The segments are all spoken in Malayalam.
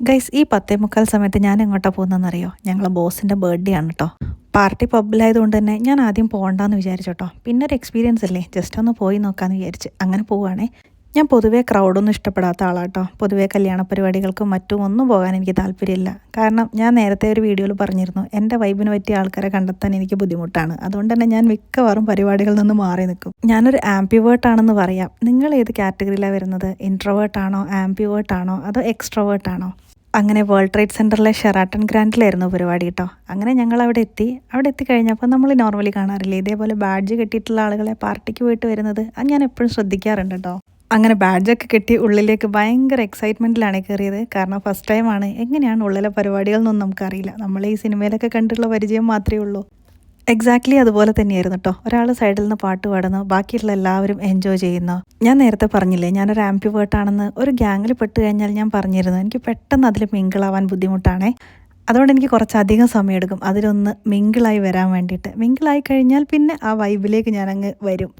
ഗൈസ് ഈ പത്തേ മുക്കാൽ സമയത്ത് ഞാൻ എങ്ങോട്ടാണ് പോകുന്നതെന്നറിയോ? ഞങ്ങളെ ബോസിന്റെ ബർത്ത്ഡേ ആണ് കേട്ടോ പാർട്ടി പബ്ബിലായതുകൊണ്ട് തന്നെ ഞാൻ ആദ്യം പോകണ്ടെന്ന് വിചാരിച്ചു കേട്ടോ പിന്നെ ഒരു എക്സ്പീരിയൻസ് അല്ലേ? ജസ്റ്റ് ഒന്ന് പോയി നോക്കാമെന്ന് വിചാരിച്ച് അങ്ങനെ പോവുകയാണേ ഞാൻ പൊതുവേ ക്രൗഡൊന്നും ഇഷ്ടപ്പെടാത്ത ആളാട്ടോ പൊതുവേ കല്യാണ പരിപാടികൾക്കും മറ്റും ഒന്നും പോകാൻ എനിക്ക് താല്പര്യമില്ല. കാരണം ഞാൻ നേരത്തെ ഒരു വീഡിയോയിൽ പറഞ്ഞിരുന്നു എന്റെ വൈബിന് പറ്റിയ ആൾക്കാരെ കണ്ടെത്താൻ എനിക്ക് ബുദ്ധിമുട്ടാണ്. അതുകൊണ്ട് തന്നെ ഞാൻ മിക്കവാറും പരിപാടികളിൽ നിന്ന് മാറി നിൽക്കും. ഞാനൊരു ആംപിവേർട്ട് ആണെന്ന് പറയാം. നിങ്ങൾ ഏത് കാറ്റഗറിയിലാണ് വരുന്നത്? ഇൻട്രോവേർട്ട് ആണോ ആംപിവേർട്ട് ആണോ അതോ എക്സ്ട്രോവേർട്ട് ആണോ? അങ്ങനെ വേൾഡ് ട്രേഡ് സെന്ററിലെ ഷെറാട്ടൺ ഗ്രാൻഡിലായിരുന്നു പരിപാടി കേട്ടോ അങ്ങനെ ഞങ്ങൾ അവിടെ എത്തി അവിടെ എത്തിക്കഴിഞ്ഞപ്പോൾ നമ്മൾ നോർമലി കാണാറില്ലേ? ഇതേപോലെ ബാഡ്ജ് കെട്ടിയിട്ടുള്ള ആളുകളെ പാർട്ടിക്ക് പോയിട്ട് വരുന്നത് അത് ഞാൻ എപ്പോഴും ശ്രദ്ധിക്കാറുണ്ട് കേട്ടോ അങ്ങനെ ബാഡ്ജൊക്കെ കെട്ടി ഉള്ളിലേക്ക് ഭയങ്കര എക്സൈറ്റ്മെന്റിലാണ് കയറിയത് കാരണം ഫസ്റ്റ് ടൈമാണ് എങ്ങനെയാണ് ഉള്ളിലെ പരിപാടികൾ നമുക്കറിയില്ല. നമ്മൾ ഈ സിനിമയിലൊക്കെ കണ്ടിട്ടുള്ള പരിചയം മാത്രമേ ഉള്ളൂ. എക്സാക്ട്ലി അതുപോലെ തന്നെയായിരുന്നു കേട്ടോ ഒരാൾ സൈഡിൽ നിന്ന് പാട്ട് പാടുന്നു ബാക്കിയുള്ള എല്ലാവരും എൻജോയ് ചെയ്യുന്നു. ഞാൻ നേരത്തെ പറഞ്ഞില്ലേ ഞാനൊരു ആംപിവേർട്ടാണെന്ന് ഒരു ഗ്യാങ്ങിൽ പെട്ട് കഴിഞ്ഞാൽ ഞാൻ പറഞ്ഞിരുന്നു. എനിക്ക് പെട്ടെന്ന് അതിൽ മിങ്കിളാവാൻ ബുദ്ധിമുട്ടാണേ. അതുകൊണ്ട് എനിക്ക് കുറച്ചധികം സമയമെടുക്കും. അതിലൊന്ന് മിങ്കിളായി വരാൻ വേണ്ടിയിട്ട്. മിങ്കിളായി കഴിഞ്ഞാൽ പിന്നെ ആ വൈബിലേക്ക് ഞാനങ്ങ് വരും.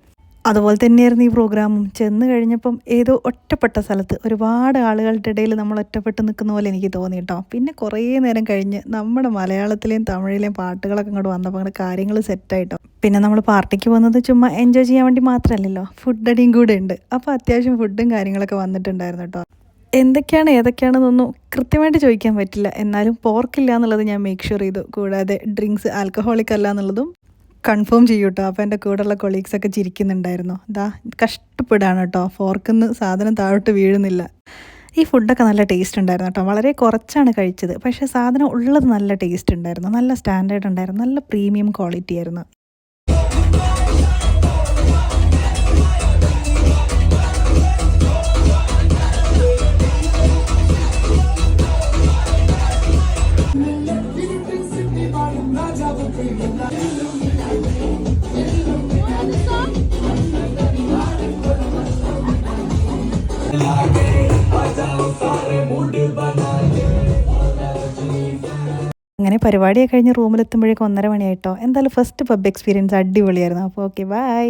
അതുപോലെ തന്നെയായിരുന്നു ഈ പ്രോഗ്രാമും. ചെന്ന് കഴിഞ്ഞപ്പം ഏതോ ഒറ്റപ്പെട്ട സ്ഥലത്ത് ഒരുപാട് ആളുകളുടെ ഇടയിൽ നമ്മൾ ഒറ്റപ്പെട്ട് നിൽക്കുന്ന പോലെ എനിക്ക് തോന്നി കേട്ടോ. പിന്നെ കുറേ നേരം കഴിഞ്ഞ് നമ്മുടെ മലയാളത്തിലെയും തമിഴിലെയും പാട്ടുകളൊക്കെ ഇങ്ങോട്ട് വന്നപ്പോൾ അങ്ങനെ കാര്യങ്ങൾ സെറ്റായിട്ടോ. പിന്നെ നമ്മൾ പാർട്ടിക്ക് പോകുന്നത് ചുമ്മാ എൻജോയ് ചെയ്യാൻ വേണ്ടി മാത്രമല്ലല്ലോ. ഫുഡ് അടിയും കൂടെ ഉണ്ട്. അപ്പോൾ അത്യാവശ്യം ഫുഡും കാര്യങ്ങളൊക്കെ വന്നിട്ടുണ്ടായിരുന്നു കേട്ടോ. എന്തൊക്കെയാണ് ഏതൊക്കെയാണെന്നൊന്നും കൃത്യമായിട്ട് ചോദിക്കാൻ പറ്റില്ല. എന്നാലും പോർക്കില്ല എന്നുള്ളത് ഞാൻ മേക്ക് ഷുവർ ചെയ്തു. കൂടാതെ ഡ്രിങ്ക്സ് ആൽക്കഹോളിക് അല്ല എന്നുള്ളതും കൺഫേം ചെയ്യൂ കേട്ടോ അപ്പോൾ എന്റെ കൂടെയുള്ള കൊളീഗ്സ് ഒക്കെ ചിരിക്കുന്നുണ്ടായിരുന്നു. ദാ കഷ്ടപ്പെടുകയാണ് കേട്ടോ. ഫോർക്കിന്ന് സാധനം താഴോട്ട് വീഴുന്നില്ല. ഈ ഫുഡൊക്കെ നല്ല ടേസ്റ്റ് ഉണ്ടായിരുന്നു കേട്ടോ. വളരെ കുറച്ചാണ് കഴിച്ചത്. പക്ഷേ സാധനം ഉള്ളത് നല്ല ടേസ്റ്റ് ഉണ്ടായിരുന്നു. നല്ല സ്റ്റാൻഡേർഡ് ഉണ്ടായിരുന്നു. നല്ല പ്രീമിയം ക്വാളിറ്റി ആയിരുന്നു. അങ്ങനെ പരിപാടിയൊക്കെ കഴിഞ്ഞ് റൂമിലെത്തുമ്പോഴേക്കും ഒന്നര മണിയായിട്ടോ. എന്തായാലും ഫസ്റ്റ് പബ് എക്സ്പീരിയൻസ് അടിപൊളിയായിരുന്നു. അപ്പോൾ ഓക്കെ ബൈ